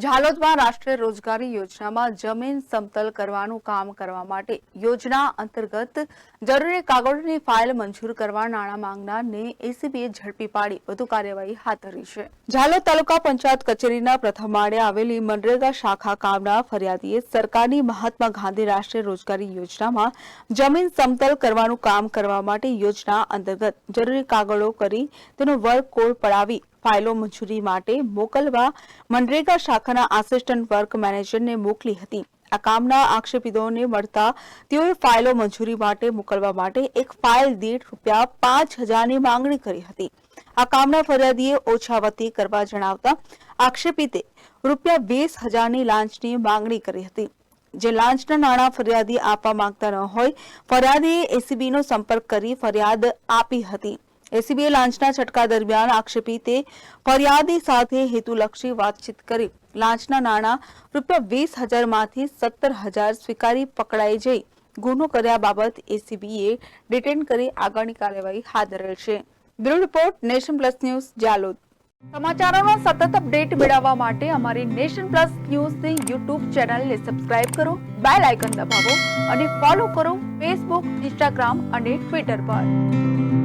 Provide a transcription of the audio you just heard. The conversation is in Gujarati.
ઝાલોદમાં રાષ્ટ્રીય રોજગારી યોજનામાં જમીન સમતલ કરવાનું કામ કરવા માટે યોજના અંતર્ગત જરૂરી કાગળોની ફાઇલ મંજૂર કરવા નાણાં માંગનારને એસીબીએ ઝડપી પાડી. વધુ કાર્યવાહી હાથ ધરી છે. ઝાલોદ તાલુકા પંચાયત કચેરીના પ્રથમ માળે આવેલી મનરેગા શાખા કામના ફરિયાદીએ સરકારની મહાત્મા ગાંધી રાષ્ટ્રીય રોજગારી યોજનામાં જમીન સમતલ કરવાનું કામ કરવા માટે યોજના અંતર્ગત જરૂરી કાગળો કરી તેનો વર્ક કોડ પડાવી ફાઇલો મંજૂરી માટે મોકલવા મનરેગા શાખાના આસિસ્ટન્ટ વર્ક મેનેજરને મોકલી હતી. આ કામના આક્ષેપિતોને મળતા તેઓએ ફાઇલો મંજૂરી માટે મોકલવા માટે એક ફાઇલ દીઠ રૂપિયા પાંચ હજારની માંગણી કરી હતી. આ કામના ફરિયાદીએ ઓછા વતી કરવા જણાવતા આક્ષેપિતે રૂપિયા વીસ હજારની લાંચની માંગણી કરી હતી. જે લાંચના નાણાં ફરિયાદી આપવા માંગતા ન હોય, ફરિયાદીએ એસીબીનો સંપર્ક કરી ફરિયાદ આપી હતી. એસીબીએ લાંચના છટકા દરમિયાન આક્ષેપિતે ફરિયાદી સાથે હેતુલક્ષી વાતચીત કરી. લાંચના નાણાં રૂપિયા વીસ હજારમાંથી સત્તર હજાર સ્વીકારી પકડાઈ જઈ. ગુનો કર્યા બાબત એસીબીએ ડિટેન કરી આગળની કાર્યવાહી હાથ ધરેલ છે. Bureau report, nation plus news, Jhalod. સમાચારોના સતત અપડેટ મેળવવા માટે અમારી નેશન પ્લસ ન્યૂઝની યુટ્યુબ ચેનલને સબસ્ક્રાઇબ કરો, બેલ આઇકન દબાવો અને ફોલો કરો ફેસબુક, ઇન્સ્ટાગ્રામ અને ટ્વિટર પર.